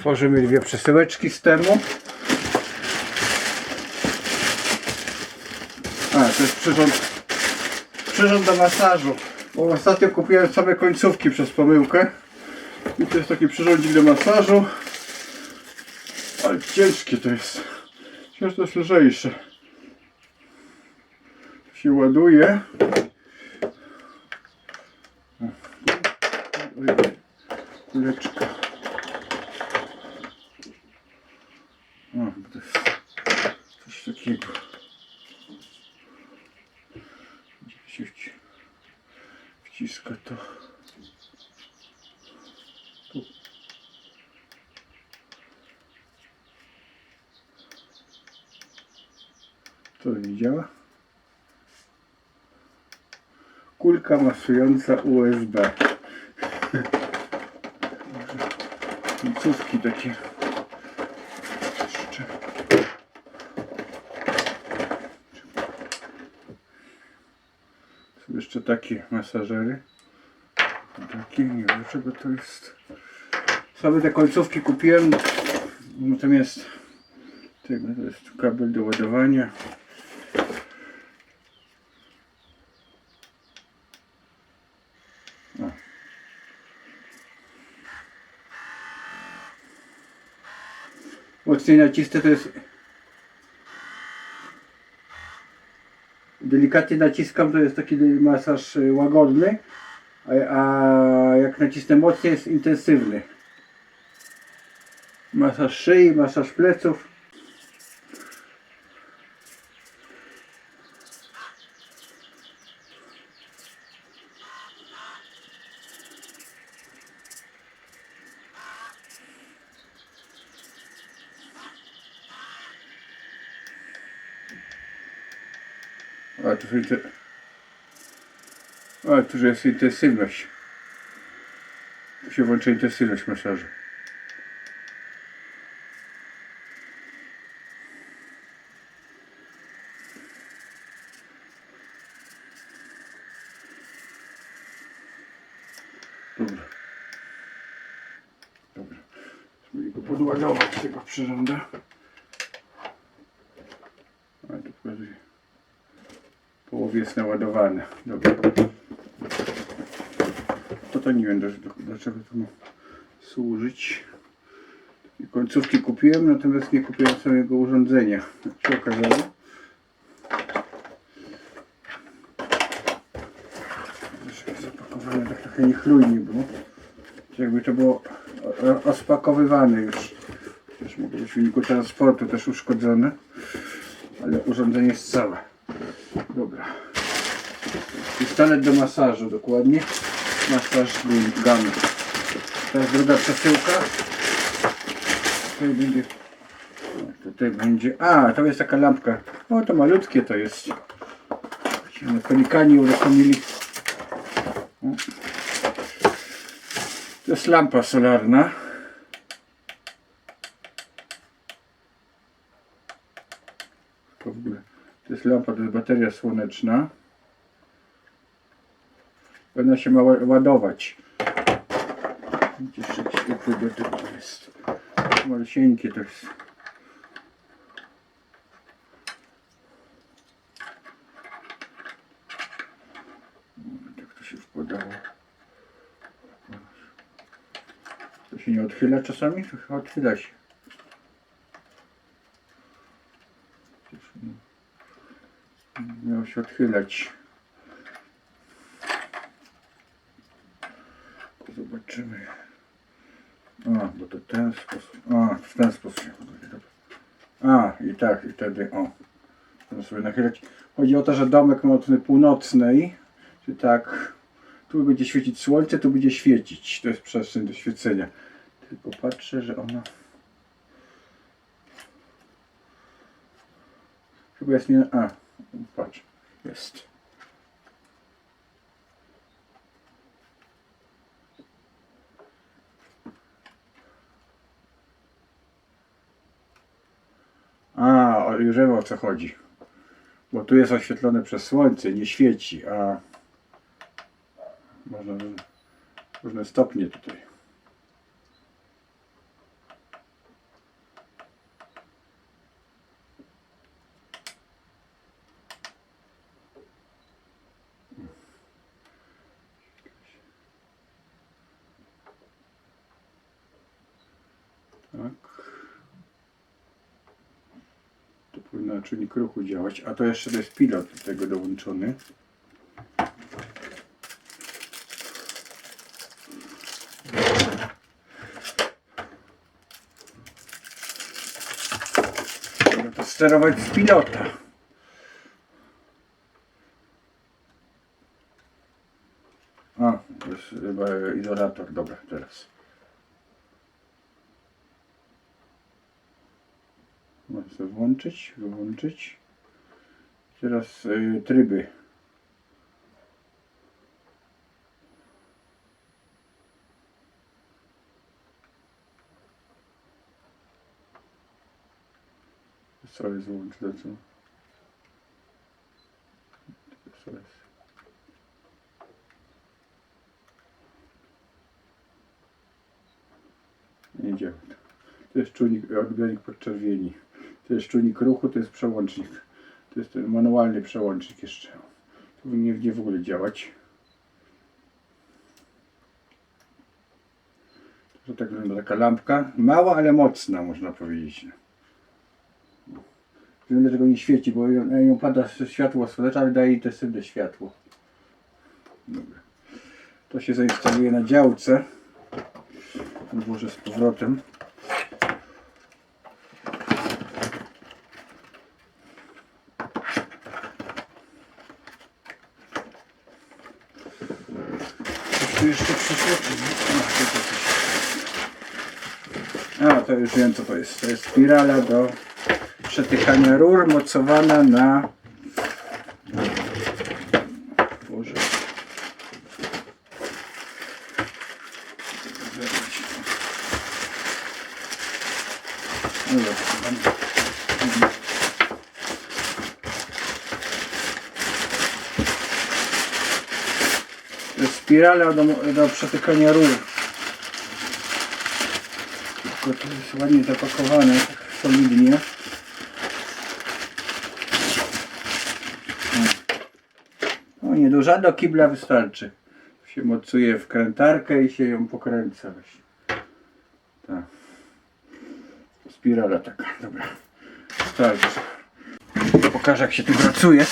Otworzymy dwie przesyłeczki z temu. A, to jest przyrząd, przyrząd do masażu. Bo ostatnio kupiłem same końcówki przez pomyłkę. I to jest taki przyrządzik do masażu. Ale ciężkie to jest. Chociaż to jest lżejsze. Się ładuje. Coś takiego. Wciska to. To nie działa. Kulka masująca USB. Końcówki takie. Jeszcze takie masażery. Takie, nie wiem czego to jest. Sobie te końcówki kupiłem. Natomiast tego to jest kabel do ładowania. O. Mocniej nacisnę to jest delikatnie naciskam to jest taki masaż y, łagodny a jak nacisnę mocniej jest intensywny. Masaż szyi, masaż pleców A tu. A tu jest intensywność. Tu się włącza intensywność masażu. Dobra. Dobra. Spróbuję go podładować tego przyrząda. A tu pokazuje jest naładowane. Dobra. To to nie wiem do, do, do czego to ma służyć. Końcówki kupiłem, natomiast nie kupiłem samego urządzenia. Jak się okazało. Zapakowane tak trochę niechlujnie było. Jakby to było ospakowywane już. Też mogło być w wyniku transportu też uszkodzone. Ale urządzenie jest całe. Dobra. Pistolet do masażu dokładnie. Masaż gun. Teraz druga przesyłka. Tutaj będzie. Tutaj będzie. A, to jest taka lampka. O, to malutkie to jest. Konikani uruchomili. O. To jest lampa solarna. To w ogóle. Lampa, to jest bateria słoneczna. Ona się ma ła- ładować. Gdzieś jakiś ukryty to jest. Malsieńkie to jest. Tak to się wkładało. To się nie odchyla czasami? Odchyla się. Się odchylać. Zobaczymy. A, bo to ten sposób. A, w ten sposób. się. A, i tak, i wtedy, o. Można sobie nachylać. Chodzi o to, że domek ma północnej, czy tak, tu będzie świecić słońce, tu będzie świecić. To jest przestrzeń do świecenia. Tylko patrzę, że ona... Chyba jest nie... A, patrz, jest. A, już wiem o co chodzi. Bo tu jest oświetlone przez słońce, nie świeci, a można różne stopnie tutaj. Tak. To powinno na czujnik ruchu działać, a to jeszcze jest pilot do tego dołączony. To sterować z pilota. A, to jest chyba izolator, dobra, teraz. Sobie włączyć, wyłączyć. Teraz y, tryby. Co jest włączone, co? Nie działa. to. To jest czujnik, odbiornik podczerwieni. To jest czujnik ruchu, to jest przełącznik. To jest ten manualny przełącznik jeszcze. To powinien nie w ogóle działać. To tak wygląda taka lampka. Mała, ale mocna można powiedzieć. Wiem dlaczego nie świeci, bo ją, ją pada światło słoneczne, ale daje srebrne światło. Dobra. To się zainstaluje na działce. Włożę z powrotem. Coś tu jeszcze przyszło? A, to już wiem co to jest. To jest spirala do przetychania rur mocowana na Boże. No spirala do, do przetykania rur. Tylko to jest ładnie zapakowane, solidnie. No nieduża, do kibla wystarczy. Się mocuje w i się ją pokręca właśnie. Spirala taka, dobra. Starczy. Pokażę jak się tu pracuje.